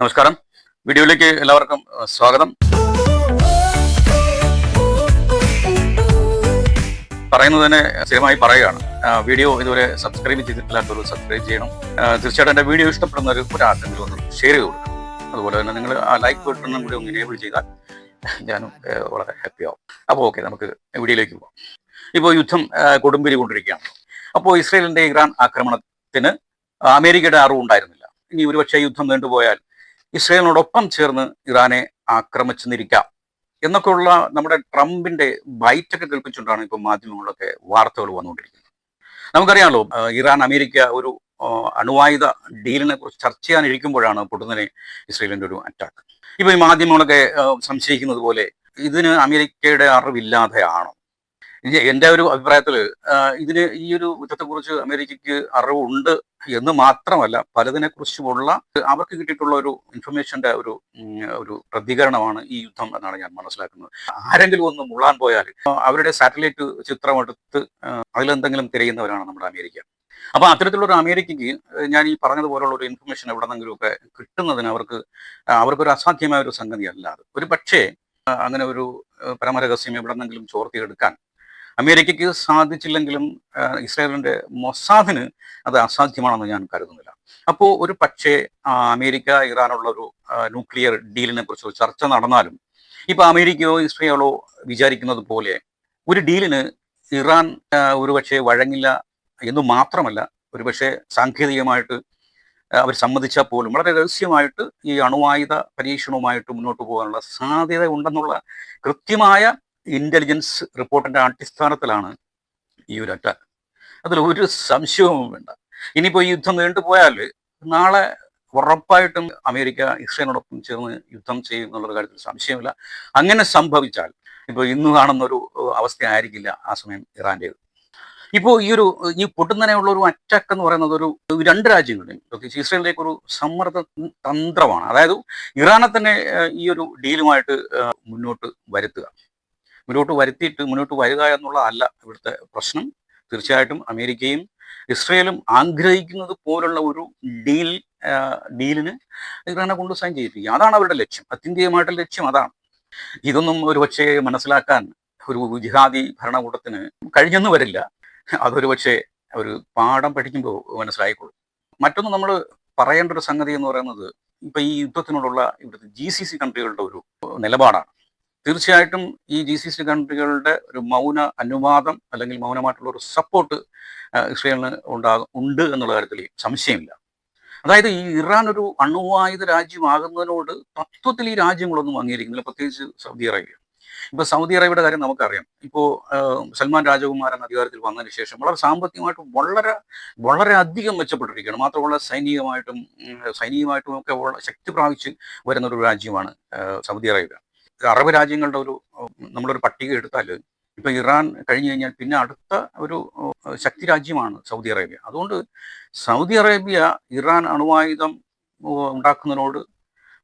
നമസ്കാരം. വീഡിയോയിലേക്ക് എല്ലാവർക്കും സ്വാഗതം. പറയുന്നത് തന്നെ സ്ഥിരമായി പറയുകയാണ്. വീഡിയോ ഇതുവരെ സബ്സ്ക്രൈബ് ചെയ്തിട്ടില്ലാത്തവർ സബ്സ്ക്രൈബ് ചെയ്യണം. തീർച്ചയായിട്ടും എന്റെ വീഡിയോ ഇഷ്ടപ്പെടുന്നവർ ഒരാൾക്കെങ്കിലും ഒന്ന് ഷെയർ ചെയ്ത് കൊടുക്കണം. അതുപോലെ തന്നെ നിങ്ങൾ ആ ലൈക്ക് ബട്ടണും കൂടി ഒന്ന് എനേബിൾ ചെയ്താൽ ഞാനും വളരെ ഹാപ്പി ആവും. അപ്പോൾ ഓക്കെ നമുക്ക് വീഡിയോയിലേക്ക് പോകാം ഇപ്പോൾ യുദ്ധം കൊടുമ്പിരി കൊണ്ടിരിക്കുകയാണ് അപ്പോൾ ഇസ്രയേലിന്റെ ഇറാൻ ആക്രമണത്തിന് അമേരിക്കയുടെ അറിവ് ഉണ്ടായിരുന്നില്ല. ഇനി ഒരുപക്ഷെ യുദ്ധം നീണ്ടുപോയാൽ ഇസ്രയേലിനോടൊപ്പം ചേർന്ന് ഇറാനെ ആക്രമിച്ചെന്നിരിക്കാം. എന്നൊക്കെയുള്ള നമ്മുടെ ട്രംപിന്റെ ബൈറ്റൊക്കെ കേൾപ്പിച്ചുകൊണ്ടാണ് ഇപ്പോൾ മാധ്യമങ്ങളിലൊക്കെ വാർത്തകൾ വന്നുകൊണ്ടിരിക്കുന്നത്. നമുക്കറിയാമല്ലോ ഇറാൻ അമേരിക്ക ഒരു അണുവായുധ ഡീലിനെ കുറിച്ച് ചർച്ച ചെയ്യാനിരിക്കുമ്പോഴാണ് പൊടുന്നനെ ഇസ്രയേലിന്റെ ഒരു അറ്റാക്ക് ഇപ്പൊ ഈ മാധ്യമങ്ങളൊക്കെ സംശയിക്കുന്നത് പോലെ ഇതിന് അമേരിക്കയുടെ അറിവില്ലാതെ ആണോ ഇനി എന്റെ ഒരു അഭിപ്രായത്തിൽ ഇതിന് ഈ ഒരു യുദ്ധത്തെക്കുറിച്ച് അമേരിക്കയ്ക്ക് അറിവുണ്ട് എന്ന് മാത്രമല്ല പലതിനെക്കുറിച്ചുമുള്ള അവർക്ക് കിട്ടിയിട്ടുള്ള ഒരു ഇൻഫർമേഷന്റെ ഒരു ഒരു പ്രതികരണമാണ് ഈ യുദ്ധം എന്നാണ് ഞാൻ മനസ്സിലാക്കുന്നത്. ആരെങ്കിലും ഒന്ന് മുള്ളാൻ പോയാൽ അവരുടെ സാറ്റലൈറ്റ് ചിത്രമെടുത്ത് അതിലെന്തെങ്കിലും തിരയുന്നവരാണ് നമ്മുടെ അമേരിക്ക. അപ്പൊ അത്തരത്തിലുള്ള ഒരു അമേരിക്കയ്ക്ക് ഞാൻ ഈ പറഞ്ഞതുപോലുള്ള ഒരു ഇൻഫർമേഷൻ എവിടെന്നെങ്കിലും ഒക്കെ കിട്ടുന്നതിന് അവർക്ക് അവർക്കൊരു അസാധ്യമായ ഒരു സംഗതി അല്ല അത്. ഒരു പക്ഷേ അങ്ങനെ ഒരു പരമരഹസ്യം എവിടെന്നെങ്കിലും ചോർത്തിയെടുക്കാൻ അമേരിക്കയ്ക്ക് സാധിച്ചില്ലെങ്കിലും ഇസ്രായേലിന്റെ മൊസാദിന് അത് അസാധ്യമാണെന്ന് ഞാൻ കരുതുന്നില്ല. അപ്പോൾ ഒരു പക്ഷേ അമേരിക്ക ഇറാനുള്ള ഒരു ന്യൂക്ലിയർ ഡീലിനെ കുറിച്ച് ചർച്ച നടന്നാലും ഇപ്പൊ അമേരിക്കയോ ഇസ്രയേലോ വിചാരിക്കുന്നത് പോലെ ഒരു ഡീലിന് ഇറാൻ ഒരുപക്ഷെ വഴങ്ങില്ല എന്ന് മാത്രമല്ല ഒരുപക്ഷെ സാങ്കേതികമായിട്ട് അവർ സമ്മതിച്ചാൽ പോലും വളരെ രഹസ്യമായിട്ട് ഈ അണുവായുധ പരീക്ഷണവുമായിട്ട് മുന്നോട്ട് പോകാനുള്ള സാധ്യത ഉണ്ടെന്നുള്ള കൃത്യമായ ഇന്റലിജൻസ് റിപ്പോർട്ടിന്റെ അടിസ്ഥാനത്തിലാണ് ഈ ഒരു അറ്റാക്ക് അതിൽ ഒരു സംശയവും വേണ്ട. ഇനിയിപ്പോൾ ഈ യുദ്ധം നീണ്ടു പോയാൽ നാളെ ഉറപ്പായിട്ടും അമേരിക്ക ഇസ്രയേലിനോടൊപ്പം ചേർന്ന് യുദ്ധം ചെയ്യും എന്നുള്ളൊരു കാര്യത്തിൽ സംശയമില്ല. അങ്ങനെ സംഭവിച്ചാൽ ഇപ്പോൾ ഇന്ന് കാണുന്ന ഒരു അവസ്ഥ ആയിരിക്കില്ല ആ സമയം ഇറാന്റേത് ഇപ്പോൾ ഈ ഒരു ഈ പൊട്ടുന്നതിനുള്ള ഒരു അറ്റാക്ക് എന്ന് പറയുന്നത് ഒരു രണ്ട് രാജ്യങ്ങളുടെയും പ്രത്യേകിച്ച് ഇസ്രയേലിലേക്ക് ഒരു സമ്മർദ്ദ തന്ത്രമാണ്. അതായത് ഇറാനെ തന്നെ ഈ ഒരു ഡീലുമായിട്ട് മുന്നോട്ട് വരുത്തുക. മുന്നോട്ട് വരുത്തിയിട്ട് മുന്നോട്ട് വരിക എന്നുള്ളതല്ല ഇവിടുത്തെ പ്രശ്നം. തീർച്ചയായിട്ടും അമേരിക്കയും ഇസ്രയേലും ആഗ്രഹിക്കുന്നത് പോലുള്ള ഒരു ഡീൽ ഡീലിന് ഇറാനെ കൊണ്ട് സൈൻ ചെയ്യിപ്പിക്കുക അതാണ് അവരുടെ ലക്ഷ്യം. അത്യന്തികമായിട്ടുള്ള ലക്ഷ്യം അതാണ്. ഇതൊന്നും ഒരു പക്ഷേ മനസ്സിലാക്കാൻ ഒരു ജിഹാദി ഭരണകൂടത്തിന് കഴിഞ്ഞെന്ന് വരില്ല. അതൊരു പക്ഷേ ഒരു പാഠം പഠിക്കുമ്പോൾ മനസ്സിലായിക്കോളും. മറ്റൊന്ന് നമ്മൾ പറയേണ്ട ഒരു സംഗതി എന്ന് പറയുന്നത് ഇപ്പൊ ഈ യുദ്ധത്തിനോടുള്ള ഇവിടുത്തെ ജി സി സി കൺട്രികളുടെ ഒരു നിലപാടാണ്. തീർച്ചയായിട്ടും ഈ ജി സി സി കൺട്രികളുടെ ഒരു മൗന അനുവാദം അല്ലെങ്കിൽ മൗനമായിട്ടുള്ള ഒരു സപ്പോർട്ട് ഇസ്രയേലിന് ഉണ്ടാകും ഉണ്ട് എന്നുള്ള കാര്യത്തിൽ സംശയമില്ല. അതായത് ഈ ഇറാൻ ഒരു അണുവായുധ രാജ്യമാകുന്നതിനോട് തത്വത്തിൽ ഈ രാജ്യങ്ങളൊന്നും അംഗീകരിക്കുന്നില്ല പ്രത്യേകിച്ച് സൗദി അറേബ്യ. ഇപ്പൊ സൗദി അറേബ്യയുടെ കാര്യം നമുക്കറിയാം. ഇപ്പോ സൽമാൻ രാജകുമാരൻ അധികാരത്തിൽ വന്നതിന് ശേഷം വളരെ സാമ്പത്തികമായിട്ടും വളരെ വളരെ അധികം മെച്ചപ്പെട്ടിരിക്കുകയാണ്. മാത്രമല്ല സൈനികമായിട്ടും സൈനികമായിട്ടും ഒക്കെ ശക്തി പ്രാപിച്ച് വരുന്ന ഒരു രാജ്യമാണ് സൗദി അറേബ്യ. അറബ് രാജ്യങ്ങളുടെ ഒരു നമ്മളൊരു പട്ടിക എടുത്താൽ ഇപ്പം ഇറാൻ കഴിഞ്ഞു കഴിഞ്ഞാൽ പിന്നെ അടുത്ത ഒരു ശക്തി രാജ്യമാണ് സൗദി അറേബ്യ. അതുകൊണ്ട് സൗദി അറേബ്യ ഇറാൻ അണുവായുധം ഉണ്ടാക്കുന്നതിനോട്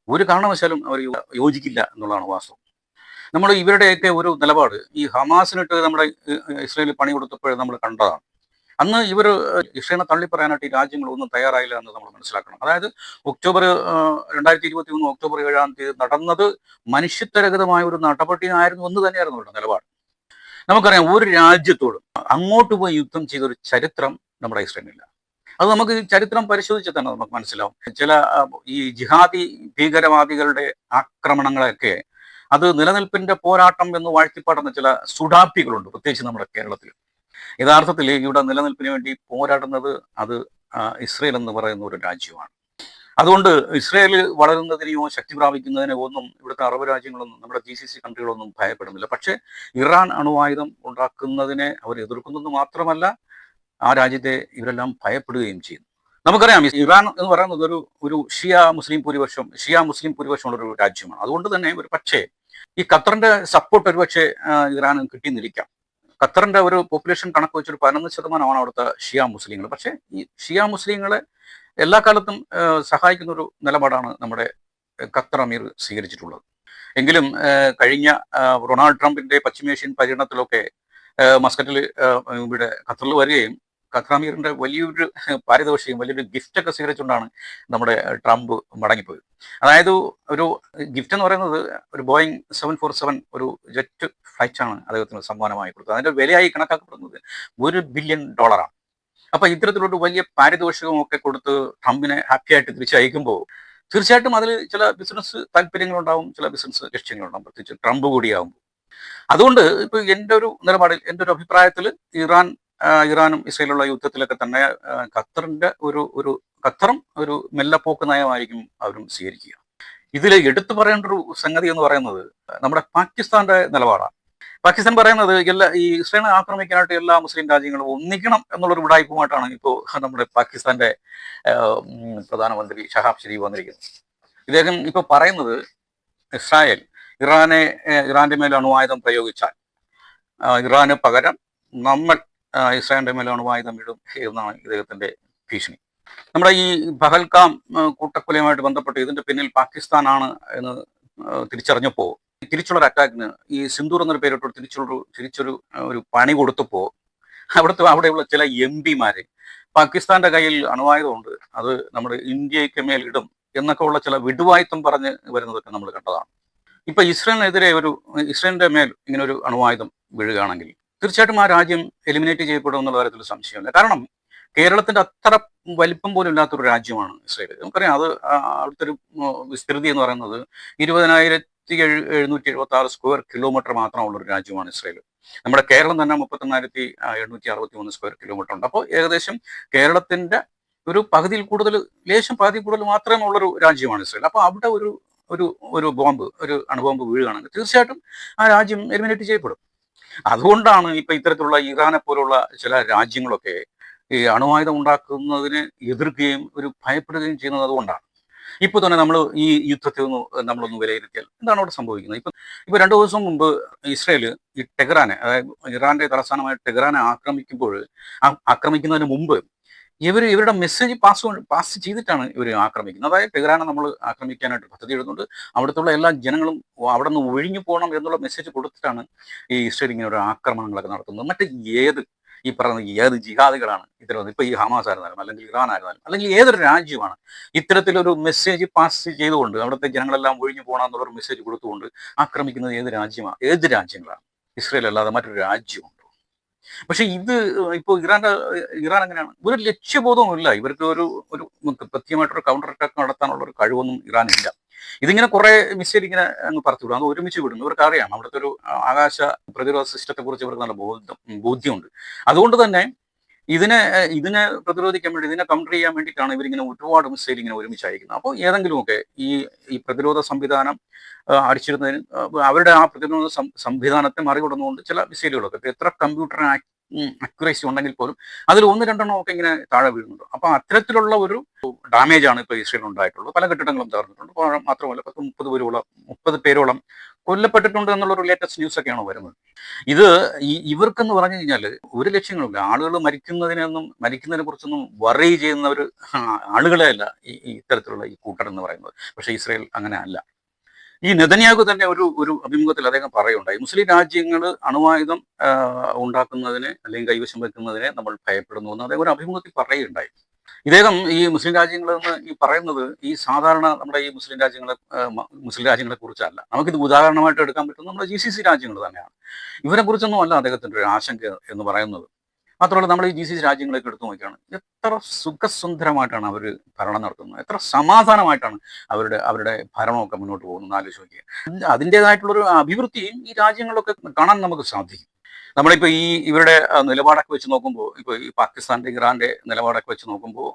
ഒരു കാരണവശാലും അവർ യോജിക്കില്ല എന്നുള്ളതാണ് വാസ്തവം. നമ്മൾ ഇവരുടെയൊക്കെ ഒരു നിലപാട് ഈ ഹമാസിനിട്ട് നമ്മുടെ ഇസ്രയേലിൽ പണി കൊടുത്തപ്പോൾ നമ്മൾ കണ്ടതാണ്. അന്ന് ഇവർ ഇസ്രേലിനെ തള്ളി പറയാനായിട്ട് ഈ രാജ്യങ്ങളൊന്നും തയ്യാറായില്ല എന്ന് നമ്മൾ മനസ്സിലാക്കണം. അതായത് ഒക്ടോബർ രണ്ടായിരത്തി ഇരുപത്തി മൂന്ന് ഒക്ടോബർ ഏഴാം തീയതി നടന്നത് മനുഷ്യത്വരഹിതമായ ഒരു നടപടിയായിരുന്നു എന്ന് തന്നെയായിരുന്നു അവരുടെ നിലപാട്. നമുക്കറിയാം ഒരു രാജ്യത്തോടും അങ്ങോട്ട് പോയി യുദ്ധം ചെയ്ത ഒരു ചരിത്രം നമ്മുടെ ഇഷ്ടമില്ല അത് നമുക്ക് ചരിത്രം പരിശോധിച്ച് തന്നെ നമുക്ക് മനസ്സിലാവും. ചില ഈ ജിഹാദി ഭീകരവാദികളുടെ ആക്രമണങ്ങളൊക്കെ അത് നിലനിൽപ്പിന്റെ പോരാട്ടം എന്ന് വാഴ്ത്തിപ്പാടുന്ന ചില സുഡാപ്പികളുണ്ട് പ്രത്യേകിച്ച് നമ്മുടെ കേരളത്തിൽ. യഥാർത്ഥത്തിൽ ഇവിടെ നിലനിൽപ്പിന് വേണ്ടി പോരാടുന്നത് അത് ഇസ്രയേൽ എന്ന് പറയുന്ന ഒരു രാജ്യമാണ്. അതുകൊണ്ട് ഇസ്രയേൽ വളരുന്നതിനെയോ ശക്തി പ്രാപിക്കുന്നതിനോ ഒന്നും ഇവിടുത്തെ അറബ് രാജ്യങ്ങളൊന്നും നമ്മുടെ ജി സി സി കൺട്രികളൊന്നും ഭയപ്പെടുന്നില്ല. പക്ഷേ ഇറാൻ അണുവായുധം ഉണ്ടാക്കുന്നതിനെ അവർ എതിർക്കുന്നത് മാത്രമല്ല ആ രാജ്യത്തെ ഇവരെല്ലാം ഭയപ്പെടുകയും ചെയ്യുന്നു. നമുക്കറിയാം ഇറാൻ എന്ന് പറയുന്നത് ഒരു ഒരു ഷിയ മുസ്ലിം ഭൂരിപക്ഷം ഷിയ മുസ്ലിം ഭൂരിപക്ഷമുള്ള ഒരു രാജ്യമാണ്. അതുകൊണ്ട് തന്നെ ഒരു പക്ഷേ ഈ ഖത്തറിന്റെ സപ്പോർട്ട് ഒരുപക്ഷെ ഇറാന് കിട്ടിയെന്നിരിക്കാം. ഖത്തറിന്റെ ഒരു പോപ്പുലേഷൻ കണക്ക് വെച്ചൊരു പതിനൊന്ന് ശതമാനമാണ് അവിടുത്തെ ഷിയ മുസ്ലിങ്ങൾ. പക്ഷേ ഈ ഷിയ മുസ്ലിങ്ങളെ എല്ലാ കാലത്തും സഹായിക്കുന്ന ഒരു നിലപാടാണ് നമ്മുടെ ഖത്തർ അമീർ സ്വീകരിച്ചിട്ടുള്ളത്. എങ്കിലും കഴിഞ്ഞ റൊണാൾഡ് ട്രംപിന്റെ പശ്ചിമേഷ്യൻ പര്യടനത്തിലൊക്കെ മസ്കറ്റിൽ ഇവിടെ ഖത്തറിൽ വരികയും ഖത്രാമീറിന്റെ വലിയൊരു പാരിതോഷികം വലിയൊരു ഗിഫ്റ്റ് ഒക്കെ സ്വീകരിച്ചുകൊണ്ടാണ് നമ്മുടെ ട്രംപ് മടങ്ങിപ്പോയത്. അതായത് ഒരു ഗിഫ്റ്റ് എന്ന് പറയുന്നത് ഒരു ബോയിങ് സെവൻ ഫോർ സെവൻ ഒരു ജെറ്റ് ഫ്ലൈറ്റ് ആണ് അദ്ദേഹത്തിന് സമ്മാനമായി കൊടുത്തത്. അതിന്റെ വിലയായി കണക്കാക്കപ്പെടുന്നത് ഒരു ബില്യൺ ഡോളറാണ് അപ്പൊ ഇത്തരത്തിലൊരു വലിയ പാരിതോഷികവും ഒക്കെ കൊടുത്ത് ട്രംപിനെ ഹാപ്പി ആയിട്ട് തിരിച്ചയക്കുമ്പോൾ തീർച്ചയായിട്ടും അതിൽ ചില ബിസിനസ് താല്പര്യങ്ങളുണ്ടാവും ചില ബിസിനസ് ലക്ഷ്യങ്ങളുണ്ടാവും. പ്രത്യേകിച്ച് ട്രംപ് കൂടിയാകുമ്പോൾ അതുകൊണ്ട് ഇപ്പൊ എന്റെ ഒരു നിലപാടിൽ എന്റെ ഒരു അഭിപ്രായത്തിൽ ഇറാൻ ഇറാനും ഇസ്രയേലുള്ള യുദ്ധത്തിലൊക്കെ തന്നെ ഖത്തറിന്റെ ഒരു ഒരു ഖത്തറും ഒരു മെല്ലപ്പോക്ക് നയമായിരിക്കും അവരും സ്വീകരിക്കുക. ഇതിൽ എടുത്തു പറയേണ്ട ഒരു സംഗതി എന്ന് പറയുന്നത് നമ്മുടെ പാകിസ്ഥാന്റെ നിലപാടാണ്. പാകിസ്ഥാൻ പറയുന്നത് എല്ലാ ഈ ഇസ്രയേലിനെ ആക്രമിക്കാനായിട്ട് എല്ലാ മുസ്ലിം രാജ്യങ്ങളും ഒന്നിക്കണം എന്നുള്ളൊരു വിടായ്പുമായിട്ടാണ് ഇപ്പോൾ നമ്മുടെ പാകിസ്ഥാന്റെ പ്രധാനമന്ത്രി ഷഹാബ് ഷരീഫ് വന്നിരിക്കുന്നത്. ഇദ്ദേഹം ഇപ്പൊ പറയുന്നത് ഇസ്രായേൽ ഇറാനെ ഇറാന്റെ മേൽ അണുവായുധം പ്രയോഗിച്ചാൽ ഇറാന് പകരം നമ്മൾ ആ, ഇസ്രായേലിന്റെ മേൽ അണുവായുധം ഇടും എന്നാണ് ഇദ്ദേഹത്തിന്റെ ഭീഷണി. നമ്മുടെ ഈ പഹൽക്കാം ആ, കൂട്ടക്കൊലയുമായിട്ട് ബന്ധപ്പെട്ട് ഇതിന്റെ പിന്നിൽ പാകിസ്ഥാനാണ് എന്ന് തിരിച്ചറിഞ്ഞപ്പോൾ തിരിച്ചറിഞ്ഞപ്പോ തിരിച്ചുള്ള ഒരു അറ്റാക്കിന് ഈ സിന്ദൂർ എന്നൊരു പേരിട്ട് തിരിച്ചുള്ളൊരു തിരിച്ചൊരു ഒരു പണി കൊടുത്തപ്പോ അവിടുത്തെ അവിടെയുള്ള ചില എം പിമാരെ പാകിസ്ഥാന്റെ കയ്യിൽ അണുവായുധമുണ്ട് അത് നമ്മുടെ ഇന്ത്യയ്ക്ക് മേൽ ഇടും എന്നൊക്കെ ഉള്ള ചില വിടുവായുത്തം പറഞ്ഞ് വരുന്നതൊക്കെ നമ്മൾ കണ്ടതാണ്. ഇപ്പൊ ഇസ്രയേലിനെതിരെ ഒരു ഇസ്രയേലിന്റെ മേൽ ഇങ്ങനെ ഒരു അണുവായുധം വീഴുകയാണെങ്കിൽ തീർച്ചയായിട്ടും ആ രാജ്യം എലിമിനേറ്റ് ചെയ്യപ്പെടും എന്നുള്ള കാര്യത്തിൽ സംശയമില്ല കാരണം കേരളത്തിന്റെ അത്ര വലിപ്പം പോലും ഇല്ലാത്തൊരു രാജ്യമാണ് ഇസ്രയേൽ. നമുക്കറിയാം അത് അവിടുത്തെ ഒരു വിസ്തൃതി എന്ന് പറയുന്നത് ഇരുപതിനായിരത്തി എഴു എഴുന്നൂറ്റി എഴുപത്തി ആറ് സ്ക്വയർ കിലോമീറ്റർ മാത്രമുള്ള ഒരു രാജ്യമാണ് ഇസ്രയേൽ. നമ്മുടെ കേരളം തന്നെ മുപ്പത്തൊന്നായിരത്തി എണ്ണൂറ്റി അറുപത്തി മൂന്ന് സ്ക്വയർ കിലോമീറ്റർ ഉണ്ട്. അപ്പോൾ ഏകദേശം കേരളത്തിന്റെ ഒരു പകുതിയിൽ കൂടുതൽ ലേശം പകുതി കൂടുതൽ മാത്രമേ ഉള്ളൊരു രാജ്യമാണ് ഇസ്രയേൽ. അപ്പോൾ അവിടെ ഒരു ഒരു ഒരു ബോംബ് ഒരു അണുബോംബ് വീഴുകയാണെങ്കിൽ തീർച്ചയായിട്ടും ആ രാജ്യം എലിമിനേറ്റ് ചെയ്യപ്പെടും. അതുകൊണ്ടാണ് ഇപ്പൊ ഇത്തരത്തിലുള്ള ഇറാനെ പോലുള്ള ചില രാജ്യങ്ങളൊക്കെ ഈ അണുവായുധം ഉണ്ടാക്കുന്നതിനെ എതിർക്കുകയും ഒരു ഭയപ്പെടുകയും ചെയ്യുന്നത് അതുകൊണ്ടാണ്. ഇപ്പൊ തന്നെ നമ്മൾ ഈ യുദ്ധത്തിൽ ഒന്ന് നമ്മളൊന്ന് വിലയിരുത്തിയാൽ എന്താണ് അവിടെ സംഭവിക്കുന്നത്? ഇപ്പൊ ഇപ്പൊ രണ്ടു ദിവസം മുമ്പ് ഇസ്രയേൽ ഈ ടെഹ്റാനെ അതായത് ഇറാന്റെ തലസ്ഥാനമായ ടെഹ്റാനെ ആക്രമിക്കുമ്പോൾ ആക്രമിക്കുന്നതിന് മുമ്പ് ഇവർ ഇവരുടെ മെസ്സേജ് പാസ് പാസ് ചെയ്തിട്ടാണ് ഇവർ ആക്രമിക്കുന്നത്. അതായത് ടെഹ്റാനെ നമ്മൾ ആക്രമിക്കാനായിട്ട് പദ്ധതി ഇടുന്നുണ്ട് അവിടുത്തെ എല്ലാ ജനങ്ങളും അവിടെ നിന്ന് ഒഴിഞ്ഞു പോകണം എന്നുള്ള മെസ്സേജ് കൊടുത്തിട്ടാണ് ഈ ഇസ്രയേൽ ഇങ്ങനെ ഒരു ആക്രമണങ്ങളൊക്കെ നടത്തുന്നത്. മറ്റ് ഏത് ഈ പറയുന്ന ഏത് ജിഹാദികളാണ് ഇത്തരം ഇപ്പൊ ഈ ഹമാസ് ആയിരുന്നാലും അല്ലെങ്കിൽ ഇറാൻ ആയിരുന്നാലും അല്ലെങ്കിൽ ഏതൊരു രാജ്യമാണ് ഇത്തരത്തിലൊരു മെസ്സേജ് പാസ് ചെയ്തുകൊണ്ട് അവിടുത്തെ ജനങ്ങളെല്ലാം ഒഴിഞ്ഞു പോകണം എന്നുള്ളൊരു മെസ്സേജ് കൊടുത്തുകൊണ്ട് ആക്രമിക്കുന്നത് ഏത് രാജ്യമാണ് ഏത് രാജ്യങ്ങളാണ്? ഇസ്രയേൽ അല്ലാതെ മറ്റൊരു രാജ്യമുണ്ടോ പക്ഷെ ഇത് ഇപ്പോൾ ഇറാന്റെ ഇറാൻ എങ്ങനെയാണ്? ഒരു ലക്ഷ്യബോധവുമില്ല. ഇവർക്ക് ഒരു ഒരു കൃത്യമായിട്ടൊരു കൗണ്ടർ അറ്റാക്ക് നടത്താനുള്ള ഒരു കഴിവൊന്നും ഇറാനില്ല. ഇതിങ്ങനെ കുറെ മിസൈൽ ഇങ്ങനെ അങ്ങ് പറത്തി വിടും അത് ഒരുമിച്ച് വിടുന്നു ഇവർക്ക് അറിയാം അവിടുത്തെ ഒരു ആകാശ പ്രതിരോധ സിസ്റ്റത്തെ കുറിച്ച് ഇവർക്ക് നല്ല ബോധം ബോധ്യമുണ്ട്. അതുകൊണ്ട് തന്നെ ഇതിനെ ഇതിനെ പ്രതിരോധിക്കാൻ വേണ്ടി ഇതിനെ കൗണ്ടർ ചെയ്യാൻ വേണ്ടിയിട്ടാണ് ഇവരിങ്ങനെ ഒരുപാട് മിസൈൽ ഇങ്ങനെ ഒരുമിച്ച് അയക്കുന്നത് അപ്പോൾ ഏതെങ്കിലുമൊക്കെ ഈ ഈ പ്രതിരോധ സംവിധാനം അടിച്ചിരുന്നതിന് അവരുടെ ആ പ്രതിരോധ സംവിധാനത്തെ മറികടന്നുകൊണ്ട് ചില മിസൈലുകളൊക്കെ ഇപ്പോൾ എത്ര കമ്പ്യൂട്ടർ അക്യുറേസി ഉണ്ടെങ്കിൽ പോലും അതിൽ ഒന്ന് രണ്ടെണ്ണം ഒക്കെ ഇങ്ങനെ താഴെ വീഴുന്നുണ്ട്. അപ്പോൾ അത്തരത്തിലുള്ള ഒരു ഡാമേജ് ആണ് ഇപ്പൊ ഇസ്രയേൽ ഉണ്ടായിട്ടുള്ളത്. പല കെട്ടിടങ്ങളും തകർന്നിട്ടുണ്ട്. മാത്രമല്ല പത്ത് മുപ്പത് പേരോളം മുപ്പത് പേരോളം കൊല്ലപ്പെട്ടിട്ടുണ്ട് എന്നുള്ള ഒരു ലേറ്റസ്റ്റ് ന്യൂസ് ഒക്കെയാണ് വരുന്നത്. ഇത് ഇവർക്കെന്ന് പറഞ്ഞു കഴിഞ്ഞാൽ ഒരു ലക്ഷ്യങ്ങളുമില്ല ആളുകൾ മരിക്കുന്നതിനൊന്നും മരിക്കുന്നതിനെ കുറിച്ചൊന്നും വറി ചെയ്യുന്ന ഒരു ആളുകളെ അല്ല ഈ ഇത്തരത്തിലുള്ള ഈ കൂട്ടർ എന്ന് പറയുന്നത്. പക്ഷേ ഇസ്രയേൽ അങ്ങനെ അല്ല. ഈ നെതന്യാഹു തന്നെ ഒരു ഒരു അഭിമുഖത്തിൽ അദ്ദേഹം പറയുണ്ടായി മുസ്ലിം രാജ്യങ്ങൾ അണുവായുധം ഉണ്ടാക്കുന്നതിനെ അല്ലെങ്കിൽ കൈവശം വെക്കുന്നതിനെ നമ്മൾ ഭയപ്പെടുന്നു എന്ന് അദ്ദേഹം ഒരു അഭിമുഖത്തിൽ പറയുകയുണ്ടായി. ഇദ്ദേഹം ഈ മുസ്ലിം രാജ്യങ്ങളിൽ നിന്ന് ഈ പറയുന്നത് ഈ സാധാരണ നമ്മുടെ ഈ മുസ്ലിം രാജ്യങ്ങളെ മുസ്ലിം രാജ്യങ്ങളെ കുറിച്ചല്ല. നമുക്കിത് ഉദാഹരണമായിട്ട് എടുക്കാൻ പറ്റുന്നത് നമ്മുടെ ജി സി സി രാജ്യങ്ങൾ തന്നെയാണ്. ഇവരെ കുറിച്ചൊന്നും അല്ല അദ്ദേഹത്തിന്റെ ഒരു ആശങ്ക എന്ന് പറയുന്നത്. മാത്രമല്ല നമ്മൾ ഈ ജി സി രാജ്യങ്ങളൊക്കെ എടുത്തു നോക്കുകയാണ് എത്ര സുഖസുന്ദരമായിട്ടാണ് അവർ ഭരണം നടത്തുന്നത്. എത്ര സമാധാനമായിട്ടാണ് അവരുടെ അവരുടെ ഭരണമൊക്കെ മുന്നോട്ട് പോകുന്നത് ആലോചിച്ച് നോക്കിയാൽ. അതിന്റെതായിട്ടുള്ളൊരു അഭിവൃദ്ധിയും ഈ രാജ്യങ്ങളിലൊക്കെ കാണാൻ നമുക്ക് സാധിക്കും. നമ്മളിപ്പോൾ ഈ ഇവരുടെ നിലപാടൊക്കെ വെച്ച് നോക്കുമ്പോൾ ഇപ്പോൾ ഈ പാകിസ്ഥാന്റെ ഇറാന്റെ നിലപാടൊക്കെ വെച്ച് നോക്കുമ്പോൾ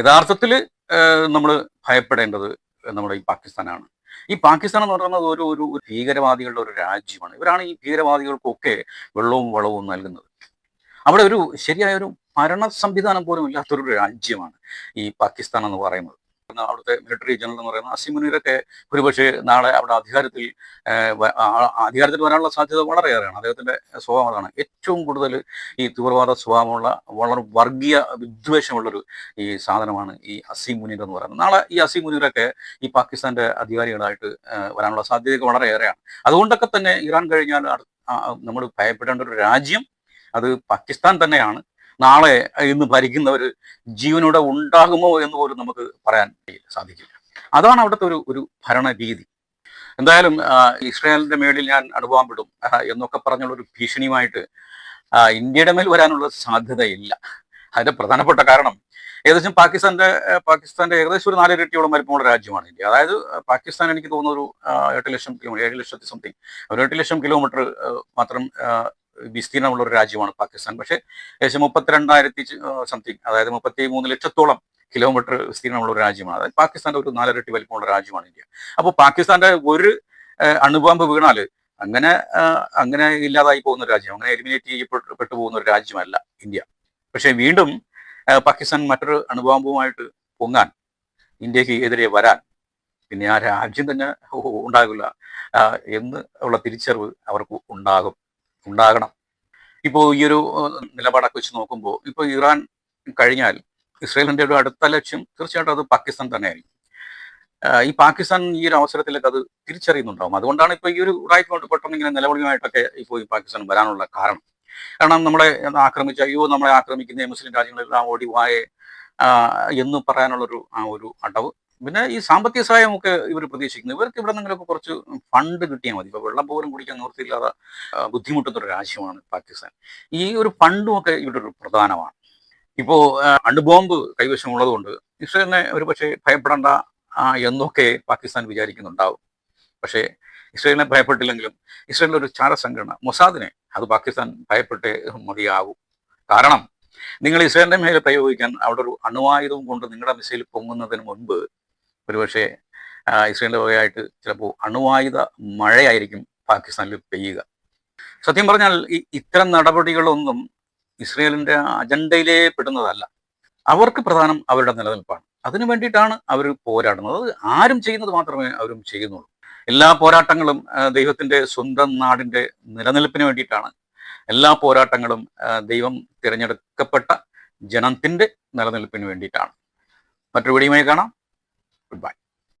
യഥാർത്ഥത്തിൽ നമ്മൾ ഭയപ്പെടേണ്ടത് നമ്മുടെ ഈ പാകിസ്ഥാനാണ്. ഈ പാകിസ്ഥാൻ എന്ന് പറയുന്നത് ഒരു ഒരു ഭീകരവാദികളുടെ ഒരു രാജ്യമാണ്. ഇവരാണ് ഈ ഭീകരവാദികൾക്കൊക്കെ വെള്ളവും വളവും നൽകുന്നത്. അവിടെ ഒരു ശരിയായ ഒരു ഭരണ സംവിധാനം പോലും ഇല്ലാത്തൊരു രാജ്യമാണ് ഈ പാകിസ്ഥാൻ എന്ന് പറയുന്നത്. അവിടുത്തെ മിലിറ്ററി ജനറൽ എന്ന് പറയുന്ന അസിം മുനീറൊക്കെ ഒരുപക്ഷെ നാളെ അവിടെ അധികാരത്തിൽ അധികാരത്തിൽ വരാനുള്ള സാധ്യത വളരെയേറെയാണ്. അദ്ദേഹത്തിന്റെ സ്വഭാവം അതാണ്. ഏറ്റവും കൂടുതൽ ഈ തീവ്രവാദ സ്വഭാവമുള്ള വളരെ വർഗീയ വിദ്വേഷമുള്ളൊരു ഈ സാധനമാണ് ഈ അസീം മുനീർ എന്ന് പറയുന്നത്. നാളെ ഈ അസീം മുനീറൊക്കെ ഈ പാകിസ്ഥാന്റെ അധികാരികളായിട്ട് വരാനുള്ള സാധ്യതയൊക്കെ വളരെയേറെയാണ്. അതുകൊണ്ടൊക്കെ തന്നെ ഇറാൻ കഴിഞ്ഞാൽ നമ്മൾ ഭയപ്പെടേണ്ട ഒരു രാജ്യം അത് പാകിസ്ഥാൻ തന്നെയാണ്. നാളെ ഇന്ന് ഭരിക്കുന്നവർ ജീവനോടെ ഉണ്ടാകുമോ എന്ന് പോലും നമുക്ക് പറയാൻ സാധിക്കില്ല. അതാണ് അവിടുത്തെ ഒരു ഒരു ഭരണ രീതി എന്തായാലും ഇസ്രായേലിന്റെ മേളിൽ ഞാൻ വിടും എന്നൊക്കെ പറഞ്ഞുള്ള ഒരു ഭീഷണിയുമായിട്ട് ഇന്ത്യയുടെ മേൽ വരാനുള്ള സാധ്യതയില്ല. അതിന്റെ പ്രധാനപ്പെട്ട കാരണം ഏകദേശം പാകിസ്ഥാന്റെ പാകിസ്ഥാന്റെ ഏകദേശം ഒരു നാലിരട്ടിയോളം വലിപ്പമുള്ള രാജ്യമാണ് ഇന്ത്യ. അതായത് പാകിസ്ഥാൻ എനിക്ക് തോന്നുന്ന ഒരു എട്ട് ലക്ഷം കിലോമീറ്റർ ഏഴ് ലക്ഷത്തി സംതിങ് ഒരു എട്ട് ലക്ഷം കിലോമീറ്റർ മാത്രം വിസ്തീർണമുള്ള ഒരു രാജ്യമാണ് പാകിസ്ഥാൻ. പക്ഷേ ഏകദേശം മുപ്പത്തിരണ്ടായിരത്തി സംതിങ് അതായത് മുപ്പത്തി മൂന്ന് ലക്ഷത്തോളം കിലോമീറ്റർ വിസ്തീർണമുള്ള ഒരു രാജ്യമാണ്. അതായത് പാകിസ്ഥാന്റെ ഒരു നാലരട്ടി വലിപ്പമുള്ള രാജ്യമാണ് ഇന്ത്യ. അപ്പോൾ പാകിസ്ഥാന്റെ ഒരു അണുബോംബ് വീണാൽ അങ്ങനെ അങ്ങനെ ഇല്ലാതായി പോകുന്ന ഒരു രാജ്യം അങ്ങനെ എലിമിനേറ്റ് ചെയ്യപ്പെട്ടു പോകുന്ന ഒരു രാജ്യമല്ല ഇന്ത്യ. പക്ഷേ വീണ്ടും പാകിസ്ഥാൻ മറ്റൊരു അണുബോംബുമായിട്ട് പൊങ്ങാൻ ഇന്ത്യയ്ക്ക് എതിരെ വരാൻ പിന്നെ ആ രാജ്യം തന്നെ ഉണ്ടാകില്ല എന്ന് ഉള്ള തിരിച്ചറിവ് അവർക്ക് ഉണ്ടാകും. ഉണ്ടാകണം. ഇപ്പോൾ ഈ ഒരു നിലപാടൊക്കെ വെച്ച് നോക്കുമ്പോൾ ഇപ്പോൾ ഇറാൻ കഴിഞ്ഞാൽ ഇസ്രയേലിന്റെ ഒരു അടുത്ത ലക്ഷ്യം തീർച്ചയായിട്ടും അത് പാകിസ്ഥാൻ തന്നെയായിരിക്കും. ഈ പാകിസ്ഥാൻ ഈ ഒരു അവസരത്തിലൊക്കെ അത് തിരിച്ചറിയുന്നുണ്ടാവും. അതുകൊണ്ടാണ് ഇപ്പോൾ ഈ ഒരു ഉടായ്പ പെട്ടെന്ന് ഇങ്ങനെ നിലവിളിയുമായിട്ടൊക്കെ ഇപ്പോൾ ഈ പാകിസ്ഥാൻ വരാനുള്ള കാരണം. കാരണം നമ്മളെ ആക്രമിച്ച അയ്യോ നമ്മളെ ആക്രമിക്കുന്ന മുസ്ലിം രാജ്യങ്ങളെല്ലാം ഓടി വായേ എന്ന് പറയാനുള്ളൊരു ആ ഒരു അടവ് പിന്നെ ഈ സാമ്പത്തിക സഹായമൊക്കെ ഇവർ പ്രതീക്ഷിക്കുന്നു. ഇവർക്ക് ഇവിടെ നിന്നെങ്കിലൊക്കെ കുറച്ച് ഫണ്ട് കിട്ടിയാൽ മതി. ഇപ്പോൾ വെള്ളം പോലും കുടിക്കാൻ നിവൃത്തിയില്ലാതെ ആ, ബുദ്ധിമുട്ടുന്ന ഒരു രാജ്യമാണ് പാകിസ്ഥാൻ. ഈ ഒരു ഫണ്ടും ഒക്കെ ഇവിടെ ഒരു പ്രധാനമാണ്. ഇപ്പോൾ അണുബോംബ് കൈവശമുള്ളതുകൊണ്ട് ഇസ്രയേലിനെ ഒരു പക്ഷേ ഭയപ്പെടേണ്ട എന്നൊക്കെ പാകിസ്ഥാൻ വിചാരിക്കുന്നുണ്ടാവും. പക്ഷേ ഇസ്രയേലിനെ ഭയപ്പെട്ടില്ലെങ്കിലും ഇസ്രയേലിന്റെ ഒരു ചാര സംഘടന മൊസാദിനെ അത് പാകിസ്ഥാൻ ഭയപ്പെട്ടേ മതിയാകും. കാരണം നിങ്ങൾ ഇസ്രേലിന്റെ മേലെ പ്രയോഗിക്കാൻ അവിടെ ഒരു അണുവായുധം കൊണ്ട് നിങ്ങളുടെ മിസൈൽ പൊങ്ങുന്നതിന് മുൻപ് ഒരുപക്ഷെ ഇസ്രയേലിന്റെ വകയായിട്ട് ചിലപ്പോൾ അണുവായുധ മഴയായിരിക്കും പാകിസ്ഥാനിൽ പെയ്യുക. സത്യം പറഞ്ഞാൽ ഈ ഇത്തരം നടപടികളൊന്നും ഇസ്രയേലിന്റെ അജണ്ടയിലേ പെടുന്നതല്ല. അവർക്ക് പ്രധാനം അവരുടെ നിലനിൽപ്പാണ്. അതിനു വേണ്ടിയിട്ടാണ് അവർ പോരാടുന്നത്. ആരും ചെയ്യുന്നത് മാത്രമേ അവരും ചെയ്യുന്നുള്ളൂ. എല്ലാ പോരാട്ടങ്ങളും ദൈവത്തിന്റെ സ്വന്തം നാടിന്റെ നിലനിൽപ്പിന് വേണ്ടിയിട്ടാണ് എല്ലാ പോരാട്ടങ്ങളും ദൈവം തിരഞ്ഞെടുക്കപ്പെട്ട ജനത്തിന്റെ നിലനിൽപ്പിന് വേണ്ടിയിട്ടാണ്. മറ്റൊരു വീഡിയോയുമായി കാണാം. Goodbye.